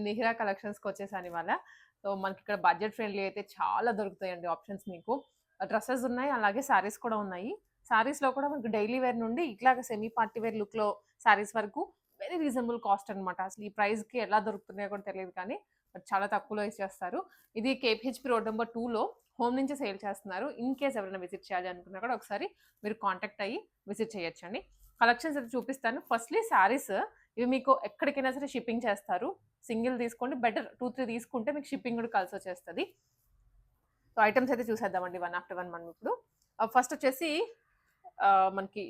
నేను నిహిరా కలెక్షన్స్కి వచ్చేసాను ఇవాళ. సో మనకి ఇక్కడ బడ్జెట్ ఫ్రెండ్లీ అయితే చాలా దొరుకుతాయండి ఆప్షన్స్ మీకు. డ్రెస్సెస్ ఉన్నాయి అలాగే శారీస్ కూడా ఉన్నాయి. శారీస్లో కూడా మనకి డైలీ వేర్ నుండి ఇట్లాగ సెమీ పార్టీ వేర్ లుక్లో శారీస్ వరకు వెరీ రీజనబుల్ కాస్ట్ అనమాట అసలు ఈ ప్రైస్కి ఎలా దొరుకుతున్నాయో కూడా తెలియదు కానీ బట్ చాలా తక్కువలో ఇచ్చేస్తారు. ఇది కేపీహెచ్పి రోడ్ నెంబర్ టూలో హోమ్ నుంచి సేల్ చేస్తున్నారు. ఇన్ కేస్ ఎవరైనా విజిట్ చేయాలి అనుకున్నా కూడా ఒకసారి మీరు కాంటాక్ట్ అయ్యి విజిట్ చేయొచ్చండి. కలెక్షన్స్ అయితే చూపిస్తాను. ఫస్ట్లీ శారీస్ ఇవి మీకు ఎక్కడికైనా సరే షిప్పింగ్ చేస్తారు. సింగిల్ తీసుకోండి. బెటర్ టూ త్రీ తీసుకుంటే మీకు షిప్పింగ్ కూడా కలిసి వచ్చేస్తుంది. సో ఐటమ్స్ అయితే చూసేద్దామండి. వన్ ఆఫ్టర్ వన్ మనం ఇప్పుడు. ఫస్ట్ వచ్చేసి మనకి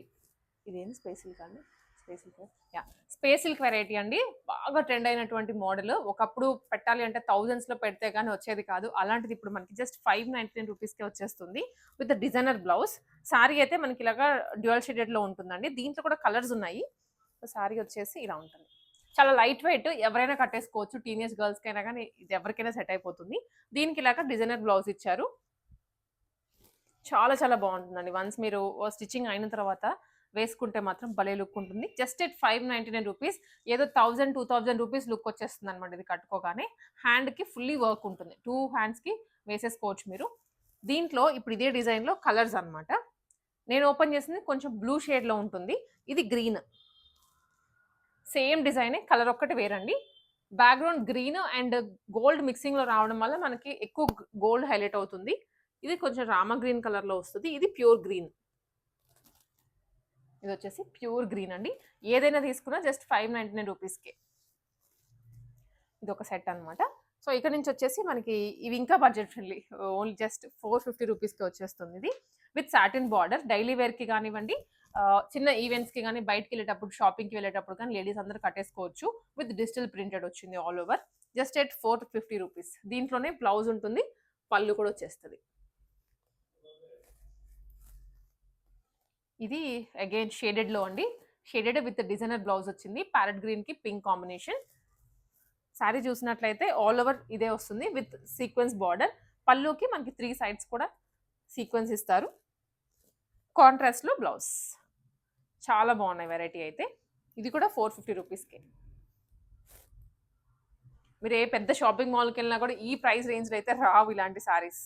ఇదేం స్పేసిల్ కానీ స్పేసిల్ యా స్పేస్ సిల్క్ వెరైటీ అండి. బాగా ట్రెండ్ అయినటువంటి మోడల్. ఒకప్పుడు పెట్టాలి అంటే థౌజండ్స్లో పెడితే కానీ వచ్చేది కాదు. అలాంటిది ఇప్పుడు మనకి జస్ట్ ఫైవ్ నైంటీ నైన్ రూపీస్కే వచ్చేస్తుంది విత్ డిజైనర్ బ్లౌజ్. శారీ అయితే మనకి ఇలాగా డ్యూయల్ షేడెడ్లో ఉంటుందండి. దీంట్లో కూడా కలర్స్ ఉన్నాయి. శారీ వచ్చేసి ఇలా ఉంటుంది. చాలా లైట్ వెయిట్ ఎవరైనా కట్టేసుకోవచ్చు టీనేజ్ గర్ల్స్కి అయినా కానీ ఇది ఎవరికైనా సెట్ అయిపోతుంది. దీనికి ఇలాగ డిజైనర్ బ్లౌజ్ ఇచ్చారు. చాలా చాలా బాగుంటుందండి. వన్స్ మీరు స్టిచ్చింగ్ అయిన తర్వాత వేసుకుంటే మాత్రం భలే లుక్ ఉంటుంది. Just it five ninety nine rupees ఏదో thousand two thousand rupees look వచ్చేస్తుంది అనమాట ఇది కట్టుకోగానే. హ్యాండ్కి ఫుల్లీ వర్క్ ఉంటుంది. టూ హ్యాండ్స్కి వేసేసుకోవచ్చు మీరు. దీంట్లో ఇప్పుడు ఇదే డిజైన్లో కలర్స్ అనమాట నేను ఓపెన్ చేసింది కొంచెం బ్లూ షేడ్లో ఉంటుంది. ఇది గ్రీన్. సేమ్ డిజైనే కలర్ ఒక్కటి వేరండి. బ్యాక్గ్రౌండ్ గ్రీన్ అండ్ గోల్డ్ మిక్సింగ్లో రావడం వల్ల మనకి ఎక్కువ గోల్డ్ హైలైట్ అవుతుంది. ఇది కొంచెం రామ గ్రీన్ కలర్లో వస్తుంది. ఇది ప్యూర్ గ్రీన్. ఇది వచ్చేసి ప్యూర్ గ్రీన్ అండి. ఏదైనా తీసుకున్నా జస్ట్ ఫైవ్ నైంటీ నైన్ రూపీస్కి. ఇది ఒక సెట్ అన్నమాట. సో ఇక్కడ నుంచి వచ్చేసి మనకి ఇవి ఇంకా budget friendly. Only just four fifty రూపీస్కి వచ్చేస్తుంది ఇది. With satin border. డైలీ వేర్కి కానివ్వండి చిన్న ఈవెంట్స్కి కానీ బయటకి వెళ్ళేటప్పుడు షాపింగ్కి వెళ్ళేటప్పుడు కానీ లేడీస్ అందరూ కట్టేసుకోవచ్చు విత్ డిజిటల్ ప్రింటెడ్ వచ్చింది all over just at four fifty rupees దీంట్లోనే బ్లౌజ్ ఉంటుంది పళ్ళు కూడా వచ్చేస్తుంది. ఇది అగైన్ షేడెడ్లో అండి. షేడెడ్ విత్ డిజైనర్ బ్లౌజ్ వచ్చింది. ప్యారెట్ గ్రీన్కి పింక్ కాంబినేషన్ శారీ చూసినట్లయితే ఆల్ ఓవర్ ఇదే వస్తుంది విత్ సీక్వెన్స్ బార్డర్ పళ్ళుకి మనకి త్రీ సైడ్స్ కూడా సీక్వెన్స్ ఇస్తారు. కాంట్రాస్ట్లో బ్లౌజ్ చాలా బాగున్నాయి వెరైటీ అయితే. ఇది కూడా ఫోర్ ఫిఫ్టీ రూపీస్కి మీరు ఏ పెద్ద షాపింగ్ మాల్కి వెళ్ళినా కూడా ఈ ప్రైస్ రేంజ్లో అయితే రావు ఇలాంటి శారీస్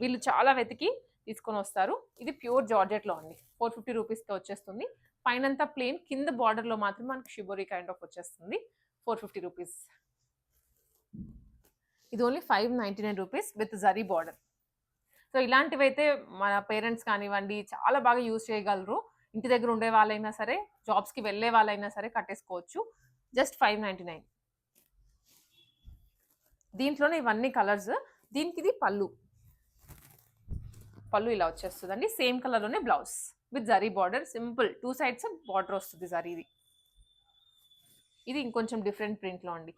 వీళ్ళు చాలా వెతికి తీసుకొని వస్తారు. ఇది ప్యూర్ జార్జెట్లో అండి. ఫోర్ ఫిఫ్టీ రూపీస్కి వచ్చేస్తుంది. పైనంతా ప్లేన్ కింద బార్డర్లో మాత్రం మనకి షిబోరీ కైండ్ ఆఫ్ వచ్చేస్తుంది. ఫోర్ ఫిఫ్టీ రూపీస్ ఇది only five ninety nine rupees with zari border so ఇలాంటివి అయితే మన పేరెంట్స్ కానివ్వండి చాలా బాగా యూజ్ చేయగలరు. ఇంటి దగ్గర ఉండే వాళ్ళైనా సరే జాబ్స్కి వెళ్ళే వాళ్ళైనా సరే కట్టేసుకోవచ్చు. జస్ట్ ఫైవ్ నైంటీ నైన్ దీంట్లోనే ఇవన్నీ కలర్స్ దీనికి ఇది పళ్ళు. పళ్ళు ఇలా వచ్చేస్తుందండి. సేమ్ కలర్లోనే blouse with zari border simple two sides border వస్తుంది జరీది ఇది. ఇంకొంచెం డిఫరెంట్ ప్రింట్లో అండి.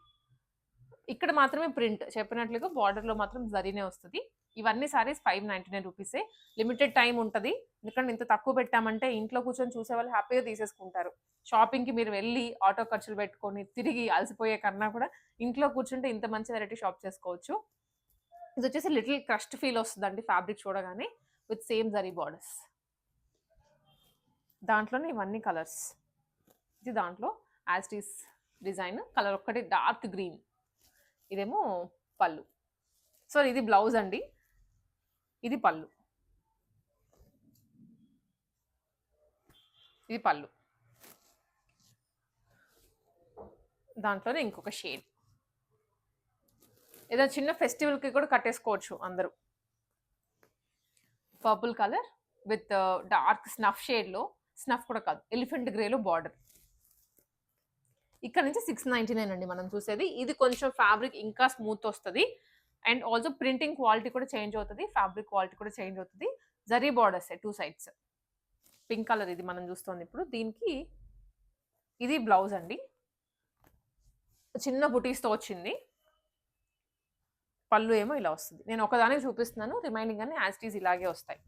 ఇక్కడ మాత్రమే ప్రింట్ చెప్పినట్లుగా బార్డర్లో మాత్రం జరీనే వస్తుంది. ఇవన్నీ సారీస్ ఫైవ్ నైంటీ నైన్ రూపీసే లిమిటెడ్ టైం ఉంటుంది. ఎందుకంటే ఇంత తక్కువ పెట్టామంటే ఇంట్లో కూర్చొని చూసే వాళ్ళు హ్యాపీగా తీసేసుకుంటారు. షాపింగ్కి మీరు వెళ్ళి ఆటో ఖర్చులు పెట్టుకొని తిరిగి అలసిపోయే కన్నా కూడా ఇంట్లో కూర్చుంటే ఇంత మంచి వెరైటీ షాప్ చేసుకోవచ్చు. ఇది వచ్చేసి లిటిల్ క్రస్ట్ ఫీల్ వస్తుందండి ఫ్యాబ్రిక్ చూడగానే విత్ సేమ్ జరీ బార్డర్స్ దాంట్లోనే ఇవన్నీ కలర్స్ ఇది దాంట్లో యాస్టీస్ డిజైన్ కలర్ ఒక్కటి డార్క్ గ్రీన్ ఇదేమో పళ్ళు. సో ఇది బ్లౌజ్ అండి. ఇది పళ్ళు. ఇది పళ్ళు. దాంట్లోనే ఇంకొక షేడ్. ఏదైనా చిన్న ఫెస్టివల్కి కూడా కట్టేసుకోవచ్చు అందరూ. Purple colour with dark snuff షేడ్లో స్నఫ్ కూడా కాదు ఎలిఫెంట్ గ్రేలో బార్డర్ ఇక్కడ నుంచి సిక్స్ నైంటీ నైన్ అండి మనం చూసేది. ఇది కొంచెం ఫ్యాబ్రిక్ ఇంకా స్మూత్ వస్తుంది. అండ్ ఆల్సో ప్రింటింగ్ క్వాలిటీ కూడా చేంజ్ అవుతుంది ఫ్యాబ్రిక్ క్వాలిటీ కూడా చేంజ్ అవుతుంది. Zari borders two sides. Pink colour ఇది మనం చూస్తుంది ఇప్పుడు. దీనికి ఇది బ్లౌజ్ అండి. చిన్న బుటీస్తో వచ్చింది. పళ్ళు ఏమో ఇలా వస్తుంది. నేను ఒకదానికి చూపిస్తున్నాను. రిమైనింగ్ అన్ని యాస్టీస్ ఇలాగే వస్తాయి.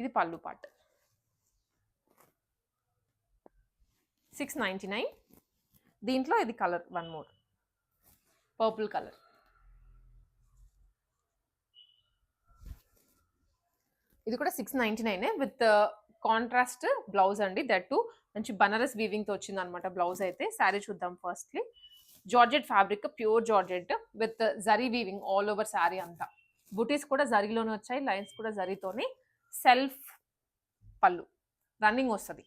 ఇది పళ్ళు పార్ట్. Six ninety nine. దీంట్లో ఇది colour one more. Purple colour. ఇది కూడా six ninety nine with uh, contrast blouse అండి. దట్ టు మంచి బనారస్ వీవింగ్తో వచ్చింది అనమాట బ్లౌజ్ అయితే. శారీ చూద్దాం firstly georgette fabric pure georgette with zari weaving all over saree అంతా. బుటీస్ కూడా జరీలోనే వచ్చాయి లైన్స్ కూడా జరీతోనే సెల్ఫ్ పళ్ళు. రన్నింగ్ వస్తుంది.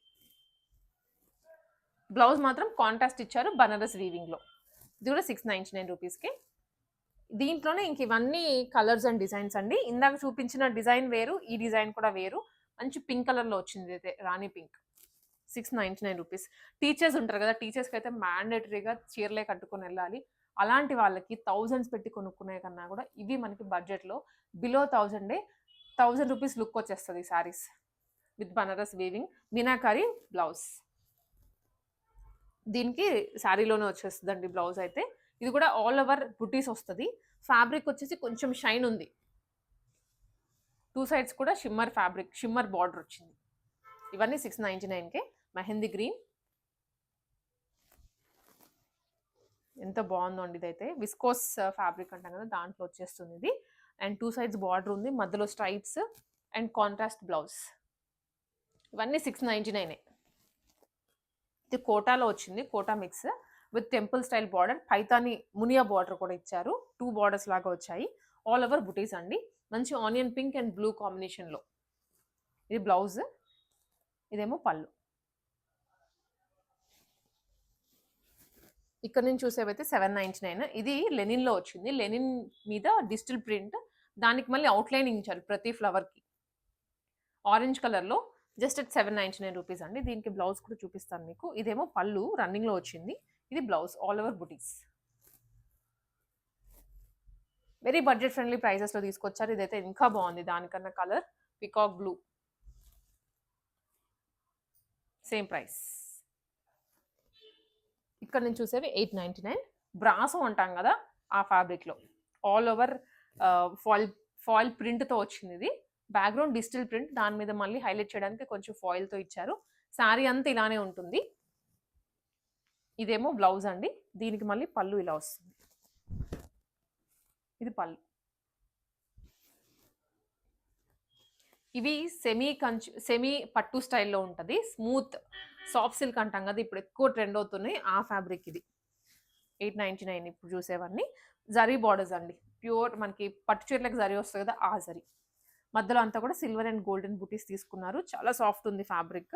బ్లౌజ్ మాత్రం కాంట్రాస్ట్ ఇచ్చారు బనారస్ వీవింగ్లో ఇది కూడా సిక్స్ నైంటీ నైన్ రూపీస్కి దీంట్లోనే ఇంక ఇవన్నీ కలర్స్ అండ్ డిజైన్స్ అండి. ఇందాక చూపించిన డిజైన్ వేరు ఈ డిజైన్ కూడా వేరు. మంచి పింక్ కలర్లో వచ్చింది అయితే rani pink six ninety nine rupees teachers ఉంటారు కదా టీచర్స్కి అయితే మ్యాండేటరీగా చీరలే కట్టుకొని వెళ్ళాలి. అలాంటి వాళ్ళకి థౌజండ్స్ పెట్టి కొనుక్కునే కన్నా కూడా ఇవి మనకి బడ్జెట్లో బిలో థౌజండే థౌజండ్ రూపీస్ లుక్ వచ్చేస్తుంది sarees with Banaras weaving meenakari blouse దీనికి శారీలోనే వచ్చేస్తుందండి బ్లౌజ్ అయితే. ఇది కూడా ఆల్ ఓవర్ బుటీస్ వస్తుంది. ఫ్యాబ్రిక్ వచ్చేసి కొంచెం షైన్ ఉంది. టూ సైడ్స్ కూడా షిమ్మర్ ఫ్యాబ్రిక్ షిమ్మర్ బార్డర్ వచ్చింది. ఇవన్నీ సిక్స్ నైంటీ నైన్కే మెహందీ గ్రీన్. ఎంత బాగుందో అండి ఇదైతే విస్కోస్ ఫ్యాబ్రిక్ uh, అంటాం కదా దాంట్లో వచ్చేస్తుంది ఇది. అండ్ టూ సైడ్స్ బార్డర్ ఉంది. మధ్యలో స్ట్రైప్స్ అండ్ కాంట్రాస్ట్ బ్లౌజ్ ఇవన్నీ సిక్స్ నైంటీ నైనే ఇది కోటాలో వచ్చింది Kota mix. With temple style border Paithani muniya border కూడా ఇచ్చారు. టూ బార్డర్స్ లాగా వచ్చాయి. ఆల్ ఓవర్ బుటీస్ అండి. మంచి ఆనియన్ పింక్ అండ్ బ్లూ కాంబినేషన్లో ఇది బ్లౌజ్ ఇదేమో పళ్ళు. ఇక్కడ నుంచి చూసేవైతే సెవెన్ నైంటీ నైన్. ఇది లెనిన్లో వచ్చింది. లెనిన్ మీద డిజిటల్ ప్రింట్. దానికి మళ్ళీ అవుట్లైనింగ్ ఇచ్చారు ప్రతి ఫ్లవర్కి ఆరెంజ్ కలర్లో just it seven ninety nine rupees అండి. దీనికి బ్లౌజ్ కూడా చూపిస్తాను మీకు. ఇదేమో పళ్ళు రన్నింగ్లో వచ్చింది. ఇది blouse all over butis very budget friendly ప్రైజెస్లో తీసుకొచ్చారు. ఇదైతే ఇంకా బాగుంది దానికన్నా colour peacock blue same price ఇక్కడ నేను చూసేవి ఎయిట్ నైంటీ నైన్ బ్రాసో అంటాం కదా ఆ ఫ్యాబ్రిక్లో ఆల్ ఓవర్ ఫాయిల్ ఫాయిల్ ప్రింట్తో వచ్చింది ఇది. బ్యాక్గ్రౌండ్ డిజిటల్ ప్రింట్ దాని మీద మళ్ళీ హైలైట్ చేయడానికి కొంచెం ఫాయిల్తో ఇచ్చారు. శారీ అంతా ఇలానే ఉంటుంది. ఇదేమో బ్లౌజ్ అండి. దీనికి మళ్ళీ పళ్ళు ఇలా వస్తుంది. ఇది పళ్ళు. ఇవి సెమీ కంచు సెమీ పట్టు స్టైల్లో ఉంటుంది. స్మూత్ సాఫ్ట్ సిల్క్ అంటాం కదా ఇప్పుడు ఎక్కువ ట్రెండ్ అవుతున్నాయి ఆ ఫ్యాబ్రిక్ ఇది. ఎయిట్ నైంటీ నైన్ ఇప్పుడు చూసేవన్నీ. జరీ బార్డర్స్ అండి. ప్యూర్ మనకి పట్టు చీరలకు జరీ వస్తుంది కదా ఆ జరీ. మధ్యలో అంతా కూడా సిల్వర్ అండ్ గోల్డెన్ బుటీస్ తీసుకున్నారు. చాలా సాఫ్ట్ ఉంది ఫ్యాబ్రిక్.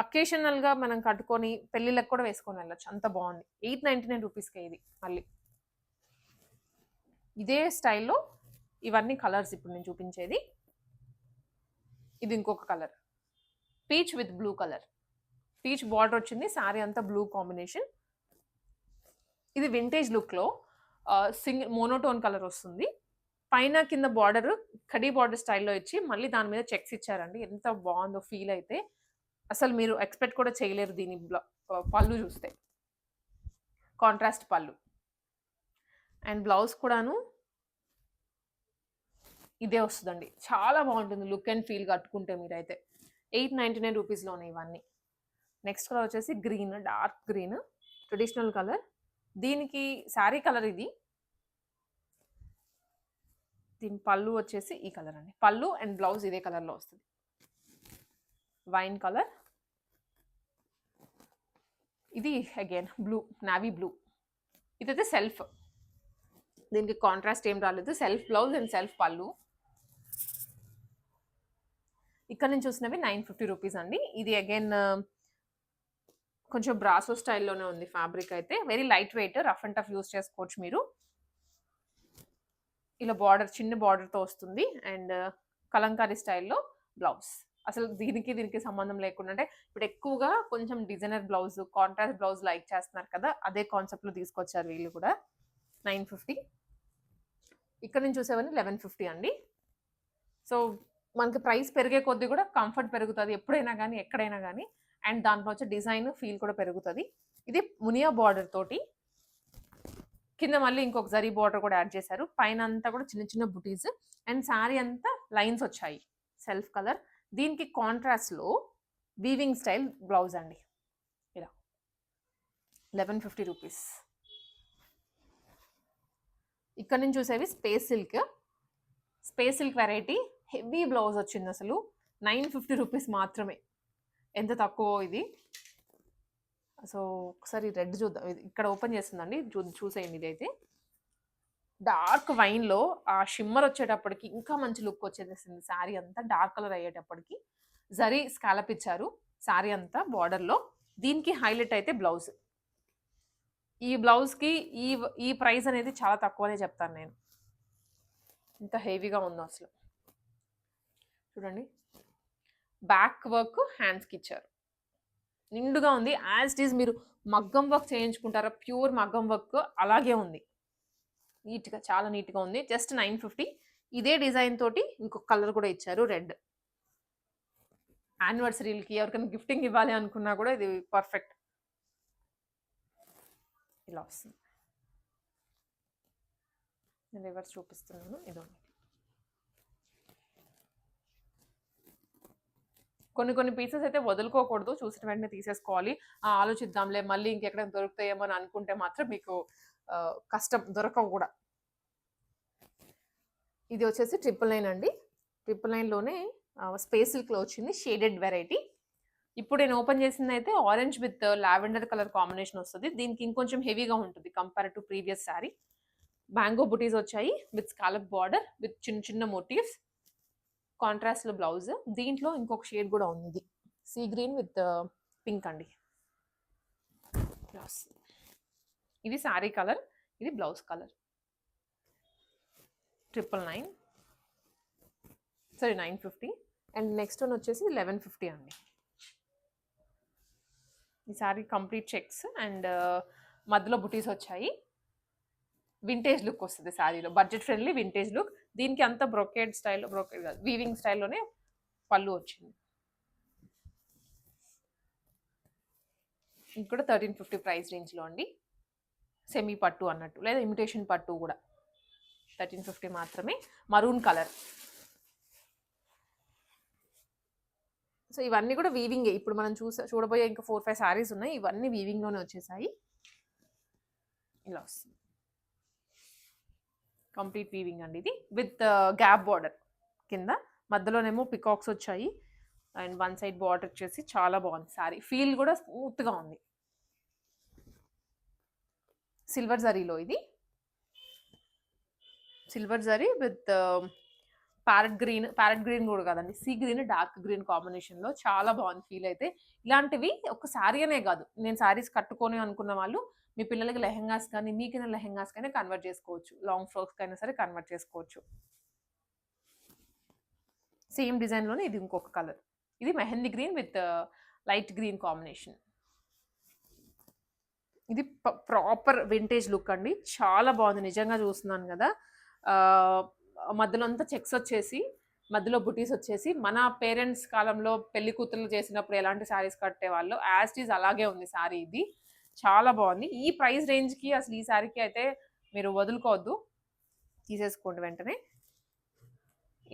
అకేషనల్గా మనం కట్టుకొని పెళ్ళిళ్ళకి కూడా వేసుకొని వెళ్ళచ్చు. అంత బాగుంది. ఎయిట్ నైంటీ నైన్ రూపీస్కే ఇది మళ్ళీ. ఇదే స్టైల్లో ఇవన్నీ కలర్స్ ఇప్పుడు నేను చూపించేది. ఇది ఇంకొక colour. Peach with blue colour peach border వచ్చింది. శారీ అంతా బ్లూ కాంబినేషన్ ఇది వింటేజ్ లుక్లో సింగ్ మోనోటోన్ కలర్ వస్తుంది. పైన కింద బార్డర్ కడీ బార్డర్ స్టైల్లో ఇచ్చి మళ్ళీ దాని మీద చెక్స్ ఇచ్చారండి. ఎంత బాగుందో ఫీల్ అయితే. అసలు మీరు ఎక్స్పెక్ట్ కూడా చేయలేరు దీని పళ్ళు చూస్తే. కాంట్రాస్ట్ పళ్ళు. అండ్ బ్లౌజ్ కూడాను ఇదే వస్తుందండి. చాలా బాగుంటుంది లుక్ అండ్ ఫీల్ కట్టుకుంటే మీరైతే. ఎయిట్ నైంటీ నైన్ రూపీస్లోనే ఇవన్నీ. నెక్స్ట్ కలర్ వచ్చేసి green dark green traditional colour దీనికి శారీ కలర్ ఇది. దీని పళ్ళు వచ్చేసి ఈ కలర్ అండి. పళ్ళు అండ్ బ్లౌజ్ ఇదే కలర్లో వస్తుంది. వైన్ కలర్ ఇది అగైన్ బ్లూ నావీ బ్లూ ఇదైతే సెల్ఫ్ దీనికి కాంట్రాస్ట్ ఏం రాలేదు. సెల్ఫ్ బ్లౌజ్ అండ్ సెల్ఫ్ పళ్ళు. ఇక్కడ నుంచి చూసినవి నైన్ ఫిఫ్టీ రూపీస్ అండి. ఇది అగైన్ uh, కొంచెం బ్రాసో స్టైల్లోనే ఉంది ఫ్యాబ్రిక్ అయితే. Very light weight rough and tough use చేసుకోవచ్చు మీరు. ఇలా బార్డర్ చిన్న బార్డర్తో వస్తుంది. అండ్ కలంకారీ స్టైల్లో బ్లౌజ్. అసలు దీనికి దీనికి సంబంధం లేకుండా అంటే ఇప్పుడు ఎక్కువగా కొంచెం designer blouse contrast blouse like చేస్తున్నారు కదా అదే కాన్సెప్ట్లో తీసుకొచ్చారు వీళ్ళు కూడా. Nine fifty. ఇక్కడ నుంచి చూసేవన్నీ లెవెన్ ఫిఫ్టీ అండి. సో మనకి ప్రైస్ పెరిగే కొద్దీ కూడా కంఫర్ట్ పెరుగుతుంది ఎప్పుడైనా కానీ ఎక్కడైనా కానీ అండ్ దాంట్లో వచ్చే డిజైన్ ఫీల్ కూడా పెరుగుతుంది. ఇది మునియా బార్డర్ తోటి కింద మళ్ళీ ఇంకొక జరీ బార్డర్ కూడా యాడ్ చేశారు. పైన అంతా కూడా చిన్న చిన్న బుటీస్ అండ్ శారీ అంతా లైన్స్ వచ్చాయి. సెల్ఫ్ కలర్ దీనికి కాంట్రాస్ట్లో వీవింగ్ స్టైల్ బ్లౌజ్ అండి. ఇలా. లెవెన్ ఫిఫ్టీ రూపీస్ ఇక్కడ నుంచి చూసేవి space silk space silk variety heavy blouse వచ్చింది అసలు. నైన్ ఫిఫ్టీ రూపీస్ మాత్రమే. ఎంత తక్కువ ఇది? సో ఒకసారి రెడ్ చూద్దాం. ఇక్కడ ఓపెన్ చేస్తుందండి. చూ చూసేయండి ఇదైతే. అయితే డార్క్ వైన్లో ఆ షిమ్మర్ వచ్చేటప్పటికి ఇంకా మంచి లుక్ వచ్చేసేసింది. శారీ అంతా డార్క్ కలర్ అయ్యేటప్పటికి జరీ స్కాలప్ ఇచ్చారు. శారీ అంతా బార్డర్లో. దీనికి హైలైట్ అయితే బ్లౌజ్. ఈ బ్లౌజ్కి ఈ ఈ ప్రైస్ అనేది చాలా తక్కువనే చెప్తాను నేను. ఇంత హెవీగా ఉందో అసలు. చూడండి. బ్యాక్ వర్క్ హ్యాండ్స్కి ఇచ్చారు. నిండుగా ఉంది. యాజ్ ఇట్ ఈజ్ మీరు మగ్గం వర్క్ చేయించుకుంటారా? ప్యూర్ మగ్గం వర్క్ అలాగే ఉంది. నీట్గా చాలా నీట్గా ఉంది. జస్ట్ నైన్ ఫిఫ్టీ ఇదే డిజైన్ తోటి ఇంకొక కలర్ కూడా ఇచ్చారు రెడ్ యానివర్సరీలకి ఎవరికైనా గిఫ్టింగ్ ఇవ్వాలి అనుకున్నా కూడా ఇది పర్ఫెక్ట్ ఇలా వస్తుంది. నేను రివర్స్ చూపిస్తున్నాను. ఇదో కొన్ని కొన్ని పీసెస్ అయితే వదులుకోకూడదు. చూసిన వెంటనే తీసేసుకోవాలి. ఆ, ఆలోచిద్దాంలే మళ్ళీ ఇంకెక్కడ దొరుకుతాయేమో అని అనుకుంటే మాత్రం మీకు కష్టం దొరకవు కూడా. ఇది వచ్చేసి ట్రిపుల్ నైన్ అండి. ట్రిపుల్ నైన్లోనే స్పేస్ సిల్క్లో వచ్చింది షేడెడ్ వెరైటీ ఇప్పుడు నేను ఓపెన్ చేసింది అయితే orange with lavender colour combination వస్తుంది. దీనికి ఇంకొంచెం హెవీగా ఉంటుంది compare to previous sari mango బుటీస్ వచ్చాయి విత్ స్కాలప్ బార్డర్ విత్ చిన్న చిన్న మోటివ్స్ కాంట్రాస్ట్లో బ్లౌజ్ దీంట్లో ఇంకొక షేడ్ కూడా ఉంది. సీ గ్రీన్ విత్ పింక్ అండి. బ్లౌజ్ ఇది శారీ కలర్ ఇది blouse colour triple nine sorry nine fifty and next one వచ్చేసి లెవెన్ ఫిఫ్టీ అండి. ఈ శారీ కంప్లీట్ చెక్స్ అండ్ మధ్యలో బుటీస్ వచ్చాయి. వింటేజ్ లుక్ వస్తుంది శారీలో బడ్జెట్ ఫ్రెండ్లీ వింటేజ్ లుక్ దీనికి అంత బ్రొకేడ్ స్టైల్ బ్రొకేడ్ కాదు వీవింగ్ స్టైల్లోనే పళ్ళు వచ్చింది. ఇది కూడా థర్టీన్ ఫిఫ్టీ ప్రైస్ రేంజ్లో అండి. సెమీ పట్టు అన్నట్టు లేదా ఇమిటేషన్ పట్టు కూడా. థర్టీన్ ఫిఫ్టీ మాత్రమే మరూన్ కలర్ సో ఇవన్నీ కూడా వీవింగే ఇప్పుడు మనం చూస చూడబోయే ఇంకా ఫోర్ ఫైవ్ శారీస్ ఉన్నాయి. ఇవన్నీ వీవింగ్లోనే వచ్చేసాయి. ఇలా వస్తుంది. కంప్లీట్ వీవింగ్ అండి ఇది విత్ గ్యాప్ బార్డర్ కింద. మధ్యలోనేమో పికాక్స్ వచ్చాయి. అండ్ వన్ సైడ్ బార్డర్ వచ్చేసి చాలా బాగుంది సారీ. ఫీల్ కూడా స్మూత్గా ఉంది. సిల్వర్ జరీలో ఇది. Silver zari with parrot green parrot green కూడా కాదండి. సీ గ్రీన్ డార్క్ గ్రీన్ కాంబినేషన్లో చాలా బాగుంది ఫీల్ అయితే. ఇలాంటివి ఒక శారీ అనే కాదు. నేను శారీస్ కట్టుకొని అనుకున్న వాళ్ళు మీ పిల్లలకి లెహెంగాస్ కానీ మీకైనా లెహెంగాస్ కానీ కన్వర్ట్ చేసుకోవచ్చు. లాంగ్ ఫ్రాక్స్ అయినా సరే కన్వర్ట్ చేసుకోవచ్చు. సేమ్ డిజైన్లోనే ఇది ఇంకొక కలర్. ఇది mehndi green with light green combination. ఇది ప్రాపర్ వింటేజ్ లుక్ అండి. చాలా బాగుంది. నిజంగా చూస్తున్నాను కదా. మధ్యలో అంతా చెక్స్ వచ్చేసి మధ్యలో బుటీస్ వచ్చేసి మన పేరెంట్స్ కాలంలో పెళ్ళి కూతుర్లు చేసినప్పుడు ఎలాంటి శారీస్ కట్టేవాళ్ళు? యాజ్ ఈజ్ అలాగే ఉంది శారీ ఇది. చాలా బాగుంది. ఈ ప్రైస్ రేంజ్కి అసలు ఈ శారీకి అయితే మీరు వదులుకోవద్దు. తీసేసుకోండి వెంటనే.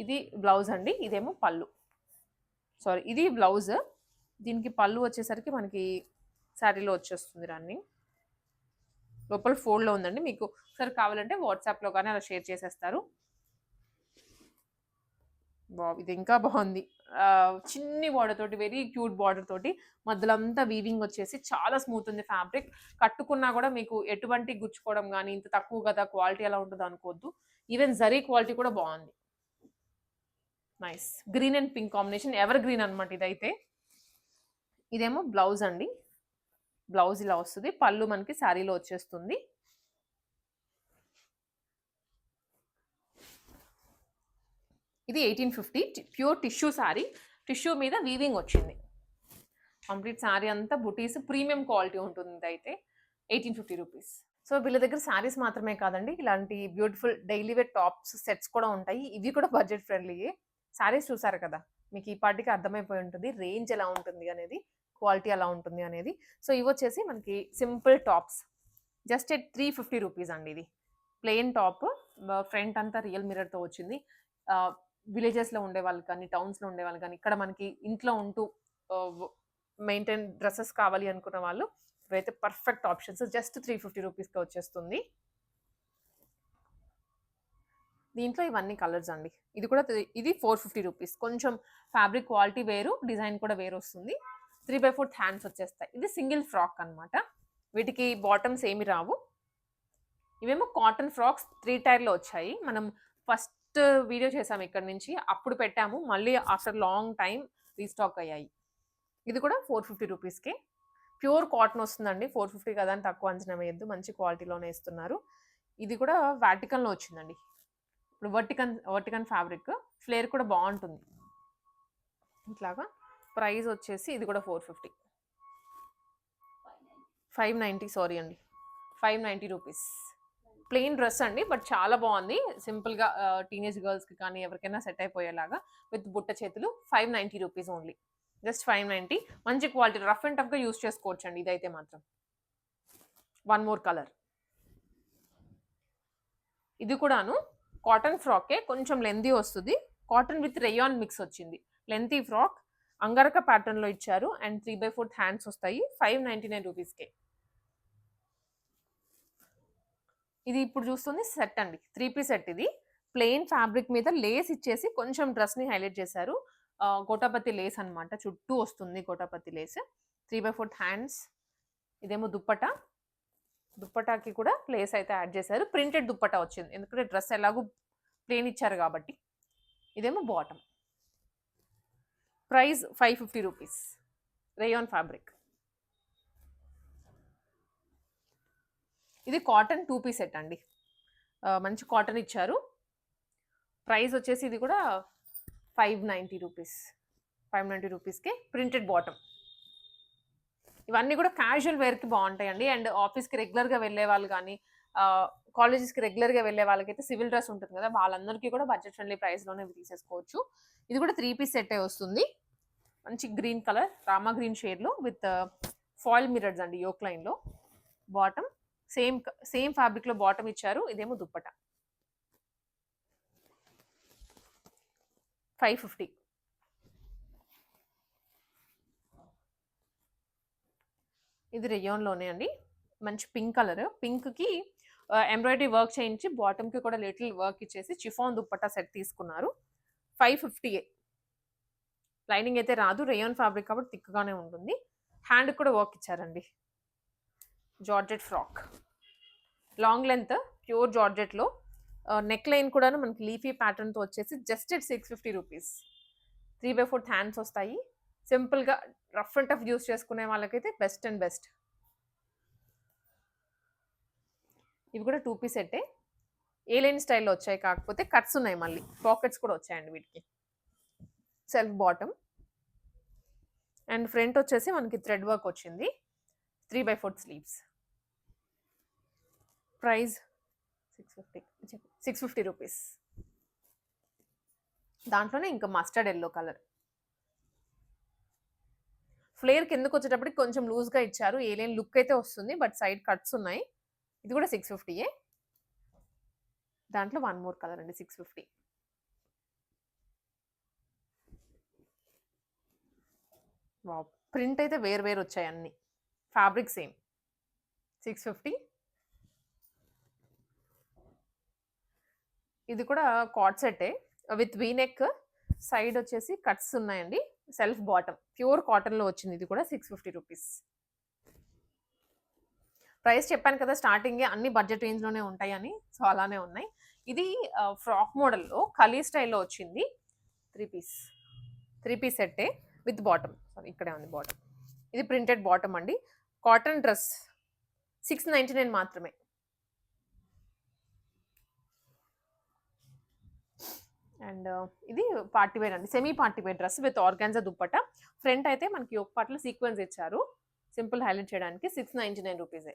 ఇది బ్లౌజ్ అండి. ఇదేమో పళ్ళు. సారీ ఇది బ్లౌజ్. దీనికి పళ్ళు వచ్చేసరికి మనకి శారీలో వచ్చేస్తుంది రన్నింగ్. లోపల ఫోల్డ్లో ఉందండి. మీకు ఒకసారి కావాలంటే వాట్సాప్లో కానీ అలా షేర్ చేసేస్తారు. బాబు ఇది ఇంకా బాగుంది చిన్ని బార్డర్ తోటి వెరీ క్యూట్ బార్డర్ తోటి మధ్యలో అంతా వీవింగ్ వచ్చేసి చాలా స్మూత్ ఉంది ఫ్యాబ్రిక్. కట్టుకున్నా కూడా మీకు ఎటువంటి గుచ్చుకోవడం కానీ ఇంత తక్కువ కదా క్వాలిటీ ఎలా ఉంటుందో అనుకోవద్దు. ఈవెన్ జరీ క్వాలిటీ కూడా బాగుంది nice. Green and pink combination. Evergreen అనమాట ఇదైతే. ఇదేమో బ్లౌజ్ అండి. బ్లౌజ్ ఇలా వస్తుంది. పళ్ళు మనకి శారీలో వచ్చేస్తుంది. ఇది eighteen fifty pure tissue sari tissue మీద వీవింగ్ వచ్చింది. కంప్లీట్ శారీ అంతా బుటీస్ ప్రీమియం క్వాలిటీ ఉంటుంది అయితే ఎయిటీన్ ఫిఫ్టీ రూపీస్. సో వీళ్ళ దగ్గర శారీస్ మాత్రమే కాదండి. ఇలాంటి beautiful daily wear tops sets కూడా ఉంటాయి. ఇవి కూడా బడ్జెట్ ఫ్రెండ్లీ శారీస్ చూసారు కదా? మీకు ఈ పార్టీకి అర్థమైపోయి ఉంటుంది. రేంజ్ ఎలా ఉంటుంది అనేది క్వాలిటీ ఎలా ఉంటుంది అనేది. సో ఇవి వచ్చేసి మనకి simple tops. Just at three fifty rupees అండి ఇది. ప్లెయిన్ టాప్ ఫ్రంట్ అంతా రియల్ మిర్రర్తో వచ్చింది. విలేజెస్లో ఉండే వాళ్ళు కానీ టౌన్స్లో ఉండే వాళ్ళు కానీ ఇక్కడ మనకి ఇంట్లో ఉంటూ మెయింటైన్ డ్రెస్సెస్ కావాలి అనుకున్న వాళ్ళు ఇవైతే perfect options just three fifty రూపీస్కి వచ్చేస్తుంది. దీంట్లో ఇవన్నీ కలర్స్ అండి. ఇది కూడా ఇది ఫోర్ ఫిఫ్టీ రూపీస్ కొంచెం ఫ్యాబ్రిక్ క్వాలిటీ వేరు డిజైన్ కూడా వేరు వస్తుంది. త్రీ బై ఫోర్త్ హ్యాండ్స్ వచ్చేస్తాయి. ఇది సింగిల్ ఫ్రాక్ అన్నమాట. వీటికి బాటమ్స్ ఏమి రావు. ఇవేమో కాటన్ ఫ్రాక్స్ త్రీ టైర్లో వచ్చాయి. మనం ఫస్ట్ ఫస్ట్ వీడియో చేసాము ఇక్కడ నుంచి. అప్పుడు పెట్టాము. మళ్ళీ ఆఫ్టర్ లాంగ్ టైం రీస్టాక్ అయ్యాయి. ఇది కూడా ఫోర్ ఫిఫ్టీ రూపీస్కి ప్యూర్ కాటన్ వస్తుందండి. ఫోర్ ఫిఫ్టీ కదా అని తక్కువ అంచనా వేయద్దు. మంచి క్వాలిటీలోనే ఇస్తున్నారు. ఇది కూడా వాటికన్లో వచ్చిందండి. ఇప్పుడు వర్టికన్ వర్టికన్ ఫ్యాబ్రిక్. ఫ్లేర్ కూడా బాగుంటుంది. ఇట్లాగా ప్రైస్ వచ్చేసి ఇది కూడా four fifty. Five ninety sorry అండి. Five ninety rupees. Plain dress అండి. బట్ చాలా బాగుంది. సింపుల్గా టీనేజ్ గర్ల్స్కి కానీ ఎవరికైనా సెట్ అయిపోయేలాగా విత్ బుట్ట చేతులు five ninety rupees only. Just five ninety మంచి క్వాలిటీ. రఫ్ అండ్ టఫ్గా యూస్ చేసుకోవచ్చు అండి ఇదైతే మాత్రం. One more colour. ఇది కూడాను కాటన్ ఫ్రాకే. కొంచెం లెంతీ వస్తుంది. కాటన్ విత్ రేయాన్ మిక్స్ వచ్చింది. Lengthy frock. అంగరక ప్యాటర్న్లో ఇచ్చారు. And three by fourth hands వస్తాయి. ఫైవ్ నైంటీ నైన్ రూపీస్కే. ఇది ఇప్పుడు చూస్తుంది సెట్ అండి. త్రీ పీస్ సెట్ ఇది. ప్లెయిన్ ఫ్యాబ్రిక్ మీద లేస్ ఇచ్చేసి కొంచెం డ్రెస్ని హైలైట్ చేశారు. గోటాపతి లేస్ అన్నమాట. చుట్టూ వస్తుంది gota patti lace. Three by fourth hands. ఇదేమో దుప్పట. దుప్పటాకి కూడా లేస్ అయితే యాడ్ చేశారు. ప్రింటెడ్ దుప్పట వచ్చింది. ఎందుకంటే డ్రెస్ ఎలాగూ ప్లేన్ ఇచ్చారు కాబట్టి. ఇదేమో bottom. Price five fifty rupees. Rayon fabric. ఇది కాటన్ టూ పీస్ సెట్ అండి. మంచి కాటన్ ఇచ్చారు. ప్రైస్ వచ్చేసి ఇది కూడా five ninety rupees. Five ninety రూపీస్కి ప్రింటెడ్ బాటమ్. ఇవన్నీ కూడా క్యాజువల్ వేర్కి బాగుంటాయండి. అండ్ ఆఫీస్కి రెగ్యులర్గా వెళ్ళే వాళ్ళు కానీ కాలేజెస్కి రెగ్యులర్గా వెళ్ళే వాళ్ళకైతే సివిల్ డ్రెస్ ఉంటుంది కదా వాళ్ళందరికీ కూడా బడ్జెట్ ఫ్రెండ్లీ ప్రైస్లోనే తీసేసుకోవచ్చు. ఇది కూడా త్రీ పీస్ సెట్ వస్తుంది. మంచి గ్రీన్ కలర్ రామా గ్రీన్ షేడ్లో విత్ ఫాయిల్ మిరర్స్ అండి యోక్ లైన్లో బాటమ్ సేమ్ సేమ్ ఫ్యాబ్రిక్లో బాటమ్ ఇచ్చారు ఇదేమో దుప్పట. Five fifty. ఇది రెయోన్లోనే అండి. మంచి పింక్ కలర్. పింక్కి ఎంబ్రాయిడరీ వర్క్ చేయించి బాటమ్కి కూడా లిటిల్ వర్క్ ఇచ్చేసి చిఫాన్ దుప్పట్టా సెట్ తీసుకున్నారు. ఫైవ్ ఫిఫ్టీ లైనింగ్ అయితే రాదు. రేయాన్ ఫ్యాబ్రిక్ కాబట్టి థిక్గానే ఉంటుంది. హ్యాండ్ కూడా వర్క్ ఇచ్చారండి. Georgette frock. Long length pure జార్జెట్లో. Neck line కూడా మనకి లీఫీ ప్యాటర్న్తో వచ్చేసి just at six fifty rupees. Three by fourth hands వస్తాయి. సింపుల్గా రఫ్ అండ్ టఫ్ యూస్ చేసుకునే వాళ్ళకైతే బెస్ట్ అండ్ బెస్ట్. ఇవి కూడా టూ పీస్ సెట్టే. ఏ లైన్ స్టైల్లో వచ్చాయి కాకపోతే కట్స్ ఉన్నాయి మళ్ళీ. పాకెట్స్ కూడా వచ్చాయండి వీటికి. Self bottom. అండ్ ఫ్రంట్ వచ్చేసి మనకి థ్రెడ్ వర్క్ వచ్చింది. Three by fourth sleeves. Price six fifty six fifty rupees. దాంట్లోనే ఇంకా మస్టర్డ్ ఎల్లో కలర్. ఫ్లేర్ కిందకు వచ్చేటప్పటికి కొంచెం లూజ్గా ఇచ్చారు. ఏలేని లుక్ అయితే వస్తుంది బట్ సైడ్ కట్స్ ఉన్నాయి. ఇది కూడా సిక్స్ ఫిఫ్టీయే. దాంట్లో వన్ మోర్ కలర్ అండి సిక్స్ ఫిఫ్టీ. ప్రింట్ అయితే వేరు వేరు వచ్చాయి అన్ని. Fabric same. సిక్స్ ఫిఫ్టీ ఇది కూడా కాట్ సెట్టే విత్ వీనెక్ సైడ్ వచ్చేసి కట్స్ ఉన్నాయండి. Self bottom. ప్యూర్ కాటన్లో వచ్చింది. ఇది కూడా సిక్స్ ఫిఫ్టీ రూపీస్. ప్రైస్ చెప్పాను కదా స్టార్టింగే అన్ని బడ్జెట్ రేంజ్లోనే ఉంటాయని. సో అలానే ఉన్నాయి. ఇది ఫ్రాక్ మోడల్లో కలీ స్టైల్లో వచ్చింది. Three piece. త్రీ పీస్ సెట్టే విత్ బాటమ్. సారీ ఇక్కడే ఉంది బాటమ్. ఇది ప్రింటెడ్ బాటమ్ అండి. Cotton dress six ninety nine మాత్రమే. అండ్ uh, ఇది పార్టీ వేర్ అండి. Semi party wear dress with organza dupatta front అయితే మనకి ఒక పాటలో సీక్వెన్స్ ఇచ్చారు. సింపుల్ హైలైట్ చేయడానికి సిక్స్ నైంటీ నైన్ రూపీసే.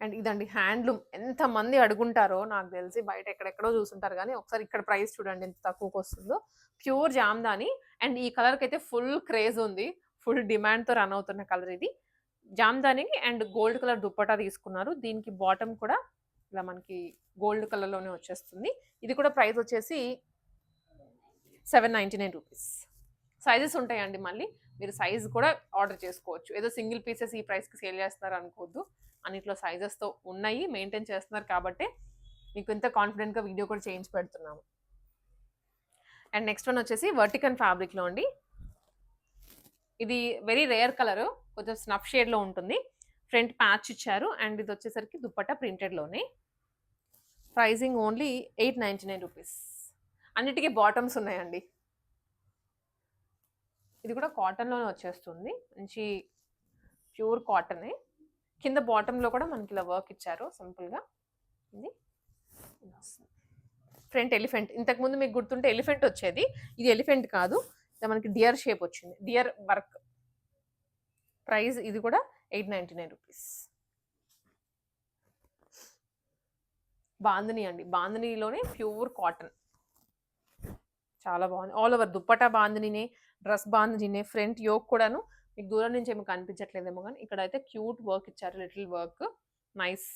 అండ్ ఇదండి హ్యాండ్లూమ్. ఎంతమంది అడుగుంటారో నాకు తెలిసి బయట ఎక్కడెక్కడో చూసుంటారు కానీ ఒకసారి ఇక్కడ ప్రైస్ చూడండి ఎంత తక్కువకి వస్తుందో. ప్యూర్ జామ్దాని అండ్ ఈ కలర్కి అయితే ఫుల్ క్రేజ్ ఉంది. ఫుల్ డిమాండ్తో రన్ అవుతున్న కలర్ ఇది. జామ్దానికి అండ్ గోల్డ్ కలర్ దుప్పటా తీసుకున్నారు. దీనికి బాటమ్ కూడా ఇలా మనకి గోల్డ్ కలర్లోనే వచ్చేస్తుంది. ఇది కూడా ప్రైస్ వచ్చేసి seven ninety nine rupees. Sizes ఉంటాయండి మళ్ళీ. మీరు సైజ్ కూడా ఆర్డర్ చేసుకోవచ్చు. ఏదో సింగిల్ పీసెస్ ఈ ప్రైస్కి సేల్ చేస్తున్నారు అనుకోవద్దు. అన్నిట్లో సైజెస్తో ఉన్నాయి మెయింటైన్ చేస్తున్నారు కాబట్టి మీకు ఇంత కాన్ఫిడెంట్గా వీడియో కూడా చేయించి పెడుతున్నాము. అండ్ నెక్స్ట్ వన్ వచ్చేసి వర్టికన్ ఫ్యాబ్రిక్లో అండి. ఇది వెరీ రేర్ కలర్. కొంచెం స్నఫ్ షేడ్లో ఉంటుంది. ఫ్రంట్ ప్యాచ్ ఇచ్చారు అండ్ ఇది వచ్చేసరికి dupatta ప్రింటెడ్లోనే pricing only eight ninety nine rupees అన్నిటికీ బాటమ్స్ ఉన్నాయండి. ఇది కూడా కాటన్లోనే వచ్చేస్తుంది. మంచి ప్యూర్ కాటనే కింద బాటంలో కూడా మనకి ఇలా వర్క్ ఇచ్చారు సింపుల్గా ఇది ఫ్రంట్ ఎలిఫెంట్ ఇంతకుముందు మీకు గుర్తుంటే ఎలిఫెంట్ వచ్చేది. ఇది ఎలిఫెంట్ కాదు. ఇది మనకి డియర్ షేప్ వచ్చింది. డియర్ వర్క్ ప్రైస్ ఇది కూడా eight ninety nine rupees. Bandhani అండి. బాందనీలోనే ప్యూర్ కాటన్. చాలా బాగుంది. ఆల్ ఓవర్ దుప్పటా బాందినినే డ్రెస్ బాందినినే ఫ్రంట్ యోక్ కూడాను మీకు దూరం నుంచి ఏమి కనిపించట్లేదేమో కానీ ఇక్కడ అయితే క్యూట్ వర్క్ ఇచ్చారు. Little work nice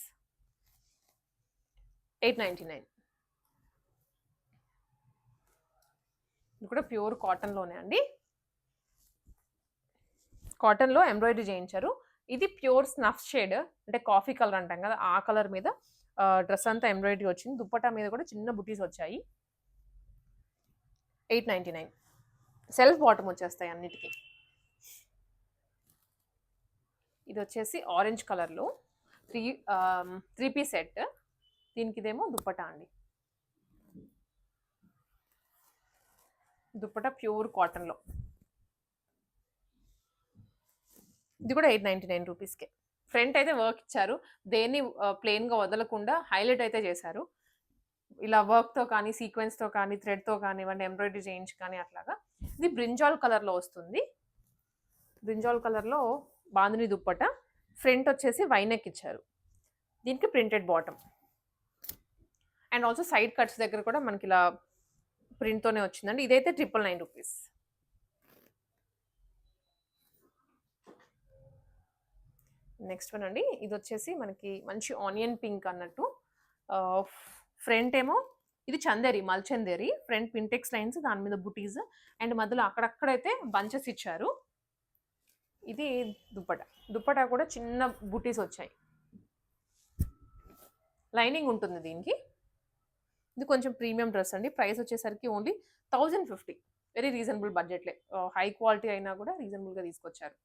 eight ninety nine. ఇది కూడా ప్యూర్ కాటన్లోనే అండి. కాటన్లో ఎంబ్రాయిడరీ చేయించారు. ఇది ప్యూర్ స్నఫ్ షేడ్ అంటే కాఫీ కలర్ అంటాం కదా ఆ కలర్ మీద డ్రెస్ అంతా ఎంబ్రాయిడరీ వచ్చింది. దుప్పటా మీద కూడా చిన్న బుటీస్ వచ్చాయి. Eight ninety nine. Self bottom వచ్చేస్తాయి అన్నిటికీ. ఇది వచ్చేసి ఆరెంజ్ కలర్లో. Three three piece set. దీనికి ఇదేమో దుప్పటా అండి. దుప్పటా ప్యూర్ కాటన్లో. ఇది కూడా ఎయిట్ నైంటీ నైన్ రూపీస్కే. ఫ్రంట్ అయితే వర్క్ ఇచ్చారు. దేన్ని ప్లెయిన్గా వదలకుండా హైలైట్ అయితే చేశారు. ఇలా వర్క్తో కానీ సీక్వెన్స్తో కానీ థ్రెడ్తో కానివ్వండి ఎంబ్రాయిడరీ చేయించి కానీ అట్లాగా. ఇది బ్రింజాల్ కలర్లో వస్తుంది. బ్రింజాల్ కలర్లో బాందిని దుప్పట. ఫ్రంట్ వచ్చేసి వైనెక్ ఇచ్చారు. దీనికి printed bottom. And also side cuts దగ్గర కూడా మనకి ఇలా ప్రింట్తోనే వచ్చిందండి. ఇదైతే triple nine rupees. Next one అండి. ఇది వచ్చేసి మనకి మంచి ఆనియన్ పింక్ అన్నట్టు. ఫ్రంట్ ఏమో ఇది Chanderi mul Chanderi. Front pintucks lines దాని మీద బుటీస్. అండ్ మధ్యలో అక్కడక్కడైతే బంచెస్ ఇచ్చారు. ఇది దుప్పట. దుప్పట కూడా చిన్న బుటీస్ వచ్చాయి. లైనింగ్ ఉంటుంది దీనికి. ఇది కొంచెం ప్రీమియం డ్రెస్ అండి. ప్రైస్ వచ్చేసరికి only thousand fifty. Very reasonable బడ్జెట్లే. High quality అయినా కూడా రీజనబుల్గా తీసుకొచ్చారు.